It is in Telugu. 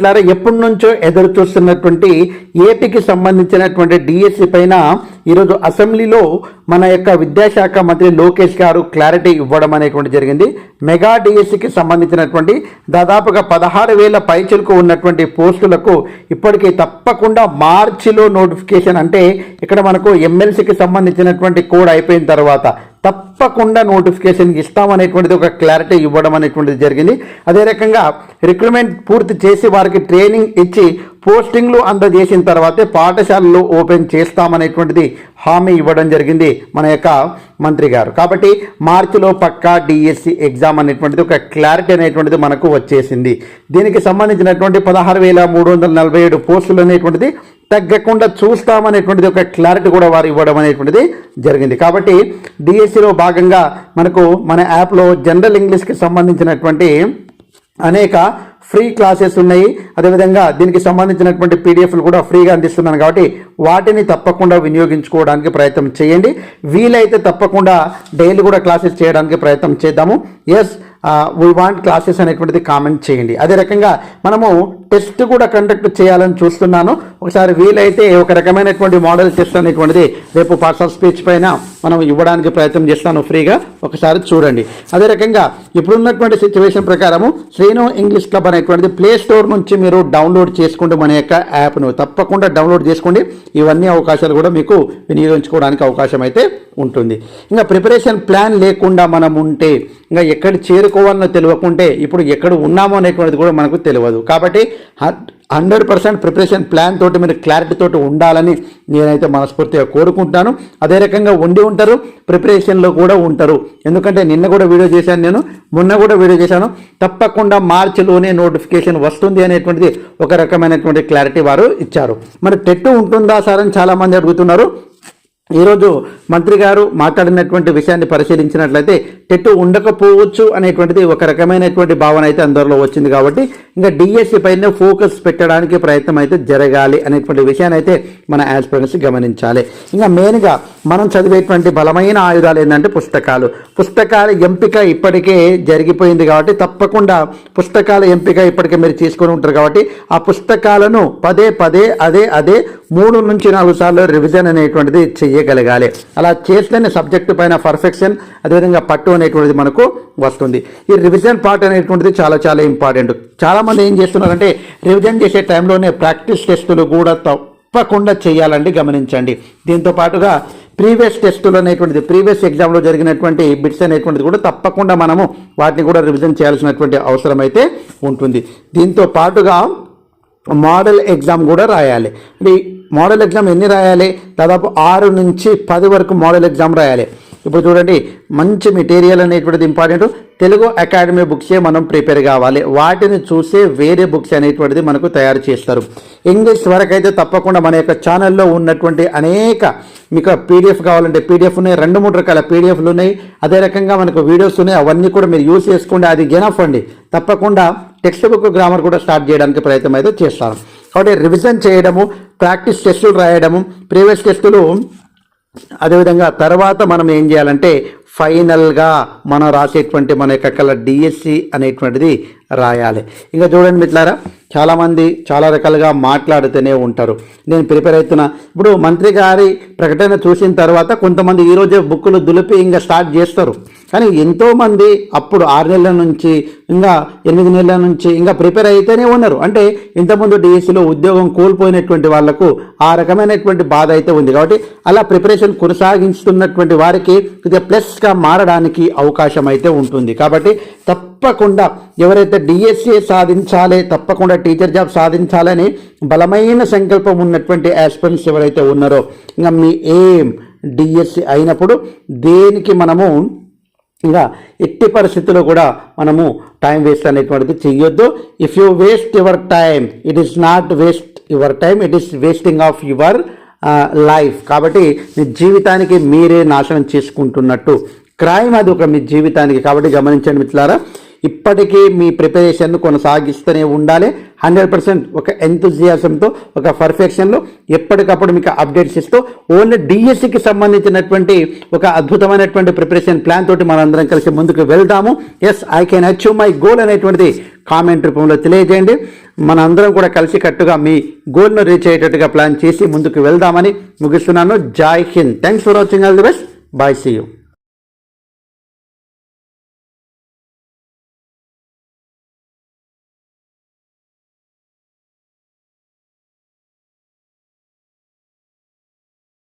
ఇట్లారా ఎప్పటి నుంచో ఎదురు చూస్తున్నటువంటి ఏపీకి సంబంధించినటువంటి డిఎస్సి పైన ఈరోజు అసెంబ్లీలో మన యొక్క విద్యాశాఖ మంత్రి లోకేష్ గారు క్లారిటీ ఇవ్వడం అనేటువంటి జరిగింది. మెగా డిఎస్సికి సంబంధించినటువంటి దాదాపుగా పదహారు వేల పైచులకు ఉన్నటువంటి పోస్టులకు ఇప్పటికీ తప్పకుండా మార్చిలో నోటిఫికేషన్ అంటే ఇక్కడ మనకు ఎమ్మెల్సీకి సంబంధించినటువంటి కోడ్ అయిపోయిన తర్వాత తప్పకుండా నోటిఫికేషన్ ఇస్తామనేటువంటిది ఒక క్లారిటీ ఇవ్వడం అనేటువంటిది జరిగింది. అదే రకంగా రిక్రూట్మెంట్ పూర్తి చేసి వారికి ట్రైనింగ్ ఇచ్చి పోస్టింగ్లు అందజేసిన తర్వాతే పాఠశాలలు ఓపెన్ చేస్తామనేటువంటిది హామీ ఇవ్వడం జరిగింది మన యొక్క మంత్రి గారు. కాబట్టి మార్చిలో పక్కా డిఎస్సి ఎగ్జామ్ అనేటువంటిది ఒక క్లారిటీ అనేటువంటిది మనకు వచ్చేసింది. దీనికి సంబంధించినటువంటి పదహారు వేల మూడు వందల నలభై ఏడు పోస్టులు అనేటువంటిది తగ్గకుండా చూస్తామనేటువంటిది ఒక క్లారిటీ కూడా వారు ఇవ్వడం అనేటువంటిది జరిగింది. కాబట్టి డిఎస్సిలో భాగంగా మనకు మన యాప్లో జనరల్ ఇంగ్లీష్కి సంబంధించినటువంటి అనేక ఫ్రీ క్లాసెస్ ఉన్నాయి. అదేవిధంగా దీనికి సంబంధించినటువంటి పీడిఎఫ్లు కూడా ఫ్రీగా అందిస్తున్నాను కాబట్టి వాటిని తప్పకుండా వినియోగించుకోవడానికి ప్రయత్నం చేయండి. వీలైతే తప్పకుండా డైలీ కూడా క్లాసెస్ చేయడానికి ప్రయత్నం చేద్దాము. ఎస్ వీ వాంట్ క్లాసెస్ అనేటువంటిది కామెంట్ చేయండి. అదే రకంగా మనము టెస్ట్ కూడా కండక్ట్ చేయాలని చూస్తున్నాను. ఒకసారి వీలైతే ఒక రకమైనటువంటి మోడల్ టెస్ట్ అనేటువంటిది రేపు పార్ట్స్ ఆఫ్ స్పీచ్ పైన మనం ఇవ్వడానికి ప్రయత్నం చేస్తాను ఫ్రీగా. ఒకసారి చూడండి. అదే రకంగా ఇప్పుడున్నటువంటి సిచ్యువేషన్ ప్రకారము శ్రీను ఇంగ్లీష్ క్లబ్ అనేటువంటిది ప్లే స్టోర్ నుంచి మీరు డౌన్లోడ్ చేసుకుంటూ మన యొక్క యాప్ను తప్పకుండా డౌన్లోడ్ చేసుకోండి. ఇవన్నీ అవకాశాలు కూడా మీకు వినియోగించుకోవడానికి అవకాశం అయితే ఉంటుంది. ఇంకా ప్రిపరేషన్ ప్లాన్ లేకుండా మనం ఉంటే ఇంకా ఎక్కడ చేసుకోవాలని తెలియకుంటే ఇప్పుడు ఎక్కడ ఉన్నామో అనేటువంటిది కూడా మనకు తెలియదు. కాబట్టి హండ్రెడ్ పర్సెంట్ ప్రిపరేషన్ ప్లాన్ తోటి మీరు క్లారిటీ తోటి ఉండాలని నేనైతే మనస్ఫూర్తిగా కోరుకుంటాను. అదే రకంగా ఉండి ఉంటారు ప్రిపరేషన్లో కూడా ఉంటారు. ఎందుకంటే నిన్న కూడా వీడియో చేశాను నేను మొన్న కూడా వీడియో చేశాను. తప్పకుండా మార్చిలోనే నోటిఫికేషన్ వస్తుంది అనేటువంటిది ఒక రకమైనటువంటి క్లారిటీ వారు ఇచ్చారు. మరి టెట్ ఉంటుందా సార్ అని చాలామంది అడుగుతున్నారు. ఈరోజు మంత్రి గారు మాట్లాడినటువంటి విషయాన్ని పరిశీలించినట్లయితే టెట్టు ఉండకపోవచ్చు అనేటువంటిది ఒక రకమైనటువంటి భావన అయితే అందరిలో వచ్చింది కాబట్టి ఇంకా డిఎస్సి పైన ఫోకస్ పెట్టడానికి ప్రయత్నం అయితే జరగాలి అనేటువంటి విషయాన్ని అయితే మన యాస్పిరెంట్స్ గమనించాలి. ఇంకా మెయిన్గా మనం చదివేటువంటి బలమైన ఆయుధాలు ఏంటంటే పుస్తకాలు. పుస్తకాల ఎంపిక ఇప్పటికే జరిగిపోయింది కాబట్టి తప్పకుండా పుస్తకాల ఎంపిక ఇప్పటికే మీరు తీసుకొని ఉంటారు కాబట్టి ఆ పుస్తకాలను పదే పదే అదే అదే మూడు నుంచి నాలుగు సార్లు రివిజన్ అనేటువంటిది చేయగలగాలి అలా చేస్తేనే సబ్జెక్టు పైన పర్ఫెక్షన్ అదేవిధంగా పట్టు అనేటువంటిది మనకు వస్తుంది. ఈ రివిజన్ పార్ట్ అనేటువంటిది చాలా చాలా ఇంపార్టెంట్ చాలామంది ఏం చేస్తున్నారంటే రివిజన్ చేసే టైంలోనే ప్రాక్టీస్ టెస్టులు కూడా తప్పకుండా చేయాలండి గమనించండి. దీంతో పాటుగా ప్రీవియస్ టెస్టులు అనేటువంటిది ప్రీవియస్ ఎగ్జామ్లో జరిగినటువంటి బిట్స్ అనేటువంటిది కూడా తప్పకుండా మనము వాటిని కూడా రివిజన్ చేయాల్సినటువంటి అవసరం అయితే ఉంటుంది. దీంతో పాటుగా మోడల్ ఎగ్జామ్ కూడా రాయాలి. అంటే మోడల్ ఎగ్జామ్ ఎన్ని రాయాలి? దాదాపు ఆరు నుంచి పది వరకు మోడల్ ఎగ్జామ్ రాయాలి. ఇప్పుడు చూడండి మంచి మెటీరియల్ అనేటువంటిది ఇంపార్టెంట్ తెలుగు అకాడమీ బుక్సే మనం ప్రిపేర్ కావాలి. వాటిని చూసే వేరే బుక్స్ అనేటువంటిది మనకు తయారు చేస్తారు. ఇంగ్లీష్ వరకు అయితే తప్పకుండా మన యొక్క ఛానల్లో ఉన్నటువంటి అనేక మీకు పీడిఎఫ్ కావాలంటే పీడిఎఫ్ ఉన్నాయి రెండు మూడు రకాల పీడిఎఫ్లు ఉన్నాయి. అదే రకంగా మనకు వీడియోస్ ఉన్నాయి అవన్నీ కూడా మీరు యూస్ చేసుకోండి. అది గెనఫ్ అండి. తప్పకుండా టెక్స్ట్ బుక్ గ్రామర్ కూడా స్టార్ట్ చేయడానికి ప్రయత్నం అయితే చేస్తాను. కాబట్టి రివిజన్ చేయడము ప్రాక్టీస్ టెస్టులు రాయడము ప్రీవియస్ టెస్టులు అదేవిధంగా తర్వాత మనం ఏం చేయాలంటే ఫైనల్గా మనం రాసేటువంటి మన యొక్క కల డిఎస్సి అనేటువంటిది రాయాలి. ఇంకా చూడండి మిట్లారా చాలామంది చాలా రకాలుగా మాట్లాడుతూనే ఉంటారు. నేను ప్రిపేర్ అవుతున్నా. ఇప్పుడు మంత్రి గారి ప్రకటన చూసిన తర్వాత కొంతమంది ఈరోజే బుక్కులు దులిపి ఇంకా స్టార్ట్ చేస్తారు. కానీ ఎంతోమంది అప్పుడు ఆరు నెలల నుంచి ఇంకా ఎనిమిది నెలల నుంచి ఇంకా ప్రిపేర్ అయితేనే ఉన్నారు. అంటే ఇంతకుముందు డిఎస్సిలో ఉద్యోగం కోల్పోయినటువంటి వాళ్ళకు ఆ రకమైనటువంటి బాధ అయితే ఉంది. కాబట్టి అలా ప్రిపరేషన్ కొనసాగిస్తున్నటువంటి వారికి ఇది ప్లస్గా మారడానికి అవకాశం అయితే ఉంటుంది. కాబట్టి తప్పకుండా ఎవరైతే డిఎస్సీ సాధించాలి తప్పకుండా టీచర్ జాబ్ సాధించాలని బలమైన సంకల్పం ఉన్నటువంటి ఆస్పిరెంట్స్ ఎవరైతే ఉన్నారో ఇంకా మీ ఏం డిఎస్సి అయినప్పుడు దేనికి మనము ఇంకా ఎట్టి పరిస్థితుల్లో కూడా మనము టైం వేస్ట్ అనేటువంటిది చెయ్యొద్దు. If you waste your time it is not waste your time it is wasting of your life కాబట్టి మీ జీవితానికి మీరే నాశనం చేసుకుంటున్నట్టు. క్రైమ్ అది ఒక మీ జీవితానికి. కాబట్టి గమనించండి మిత్రులారా ఇప్పటికీ మీ ప్రిపరేషన్ను కొనసాగిస్తూనే ఉండాలి. హండ్రెడ్ పర్సెంట్ ఒక ఎంతుజియాసంతో ఒక పర్ఫెక్షన్లో ఎప్పటికప్పుడు మీకు అప్డేట్స్ ఇస్తూ ఓన్లీ డిఎస్సికి సంబంధించినటువంటి ఒక అద్భుతమైనటువంటి ప్రిపరేషన్ ప్లాన్ తోటి మనందరం కలిసి ముందుకు వెళ్దాము yes I can achieve my goal అనేటువంటిది కామెంట్ రూపంలో తెలియజేయండి. మన అందరం కూడా కలిసి కట్టుగా మీ గోల్ను రీచ్ అయ్యేటట్టుగా ప్లాన్ చేసి ముందుకు వెళ్దామని ముగిస్తున్నాను. Jai Hind thanks for watching all the best bye see you